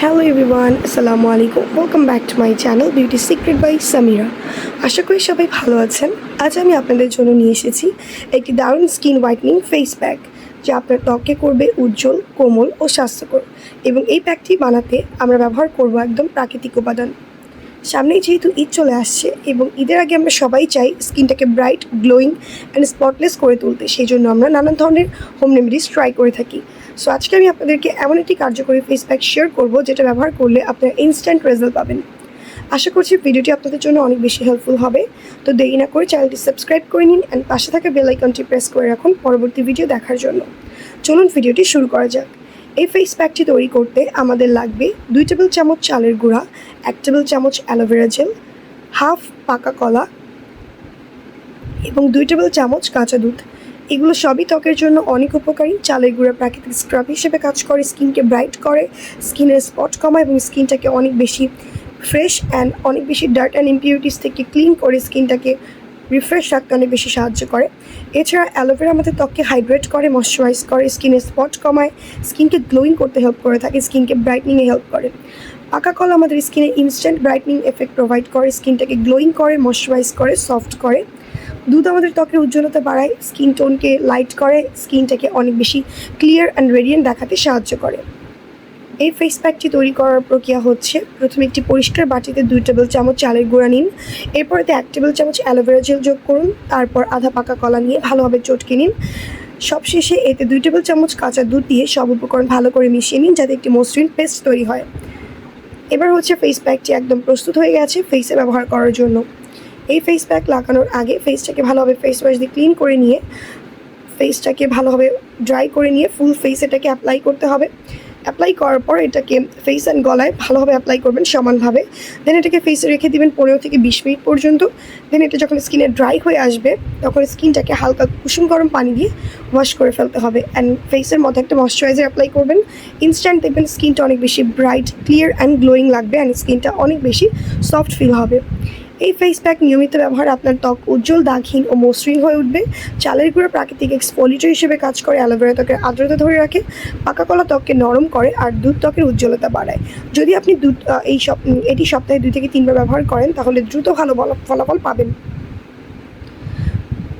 Hello everyone আসসালামু আলাইকুম welcome back to my channel beauty secret by Samira আশা করি সবাই ভালো আছেন। আজ আমি আপনাদের জন্য নিয়ে এসেছি একটি দারুণ স্কিন হোয়াইটনিং ফেস প্যাক যা আপনার ত্বককে করবে উজ্জ্বল, কোমল ও স্বাস্থ্যকর এবং এই প্যাকটি বানাতে আমরা ব্যবহার করব একদম প্রাকৃতিক উপাদান। সামনেই যেহেতু ঈদ চলে আসছে এবং ঈদের আগে আমরা সবাই চাই স্কিনটাকে ব্রাইট গ্লোয়িং অ্যান্ড স্পটলেস করে তুলতে, সেই জন্য আমরা নানান ধরনের হোম রেমেডিস ট্রাই করে থাকি। সো আজকে আমি আপনাদেরকে এমন একটি কার্যকরী ফেস প্যাক শেয়ার করব, যেটা ব্যবহার করলে আপনারা ইনস্ট্যান্ট রেজাল্ট পাবেন। আশা করছি ভিডিওটি আপনাদের জন্য অনেক বেশি হেল্পফুল হবে। তো দেরি না করে চ্যানেলটি সাবস্ক্রাইব করে নিন অ্যান্ড পাশে থাকা বেল আইকনটি প্রেস করে রাখুন পরবর্তী ভিডিও দেখার জন্য। চলুন ভিডিওটি শুরু করা যাক। এই ফেস প্যাকটি তৈরি করতে আমাদের লাগবে দুই টেবিল চামচ চালের গুঁড়া, এক টেবিল চামচ অ্যালোভেরা জেল হাফ পাকা কলা এবং দুই টেবিল চামচ কাঁচা দুধ। এগুলো সবই ত্বকের জন্য অনেক উপকারী। চালের গুঁড়া প্রাকৃতিক স্ক্রাব হিসেবে কাজ করে, স্কিনকে ব্রাইট করে, স্কিনের স্পট কমায় এবং স্কিনটাকে অনেক বেশি ফ্রেশ অ্যান্ড অনেক বেশি ডার্ট অ্যান্ড ইম্পিউরিটিস থেকে ক্লিন করে স্কিনটাকে রিফ্রেশ রাখতে অনেক বেশি সাহায্য করে। এছাড়া অ্যালোভেরা আমাদের ত্বককে হাইড্রেট করে ময়শ্চারাইজ করে, স্কিনের স্পট কমায়, স্কিনকে গ্লোয়িং করতে হেল্প করে থাকে, স্কিনকে ব্রাইটনিংয়ে হেল্প করে। পাকা কলা আমাদের স্কিনে ইনস্ট্যান্ট ব্রাইটনিং এফেক্ট প্রোভাইড করে, স্কিনটাকে গ্লোয়িং করে ময়শ্চারাইজ করে সফট করে। দুধ আমাদের ত্বকের উজ্জ্বলতা বাড়ায় স্কিন টোনকে লাইট করে স্কিনটাকে অনেক বেশি ক্লিয়ার অ্যান্ড রেডিয়েন্ট দেখাতে সাহায্য করে। এই ফেস প্যাকটি তৈরি করার প্রক্রিয়া হচ্ছে, প্রথমে একটি পরিষ্কার বাটিতে দুই টেবিল চামচ চালের গুঁড়া নিন, এরপর এতে এক টেবিল চামচ অ্যালোভেরা জেল যোগ করুন, তারপর আধা পাকা কলা নিয়ে ভালোভাবে চটকে নিন। সবশেষে এতে দুই টেবিল চামচ কাঁচা দুধ দিয়ে সব উপকরণ ভালো করে মিশিয়ে নিন, যাতে একটি মসৃণ পেস্ট তৈরি হয়। এবার হচ্ছে ফেস প্যাকটি একদম প্রস্তুত হয়ে গেছে ফেসে ব্যবহার করার জন্য। এই ফেস প্যাক লাগানোর আগে ফেসটাকে ভালোভাবে ফেস ওয়াশ দিয়ে ক্লিন করে নিয়ে ফেসটাকে ভালোভাবে ড্রাই করে নিয়ে ফুল ফেস এটাকে অ্যাপ্লাই করতে হবে। অ্যাপ্লাই করার পর এটাকে ফেস অ্যান্ড গলায় ভালোভাবে অ্যাপ্লাই করবেন সমানভাবে। দেন এটাকে ফেসে রেখে দিবেন পনেরো থেকে বিশ মিনিট পর্যন্ত। দেন এটা যখন স্কিনে ড্রাই হয়ে আসবে, তখন স্কিনটাকে হালকা কুসুম গরম পানি দিয়ে ওয়াশ করে ফেলতে হবে। অ্যান্ড ফেসের মধ্যে একটা ময়শ্চারাইজার অ্যাপ্লাই করবেন। ইনস্ট্যান্ট দেখবেন স্কিনটা অনেক বেশি ব্রাইট ক্লিয়ার অ্যান্ড গ্লোয়িং লাগবে অ্যান্ড স্কিনটা অনেক বেশি সফট ফিল হবে। এই ফেস প্যাক নিয়মিত ব্যবহার আপনার ত্বক উজ্জ্বল দাগহীন ও মসৃণ হয়ে উঠবে। চালের গুঁড়ো প্রাকৃতিক এক্সফোলিটর হিসেবে কাজ করে। অ্যালোভেরা ত্বকের আর্দ্রতা ধরে রাখে পাকা কলা ত্বককে নরম করে আর দুধ ত্বকের উজ্জ্বলতা বাড়ায়। যদি আপনি দুধ এই উম, এটি সপ্তাহে দুই থেকে তিনবার ব্যবহার করেন তাহলে দ্রুত ভালো ফলাফল পাবেন।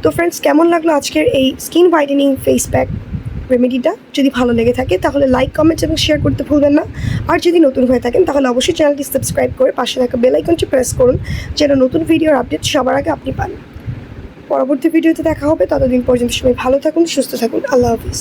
তো ফ্রেন্ডস কেমন লাগল আজকের এই স্কিন হোয়াইটেনিং ফেস প্যাক রেমেডিটা যদি ভালো লেগে থাকে, তাহলে লাইক কমেন্টস এবং শেয়ার করতে ভুলবেন না। আর যদি নতুন হয়ে থাকেন, তাহলে অবশ্যই চ্যানেলটি সাবস্ক্রাইব করে পাশে থাকা বেলাইকনটি প্রেস করুন, যেন নতুন ভিডিওর আপডেট সবার আগে আপনি পান। পরবর্তী ভিডিওতে দেখা হবে। ততদিন পর্যন্ত সবাই ভালো থাকুন, সুস্থ থাকুন। আল্লাহ হাফিজ।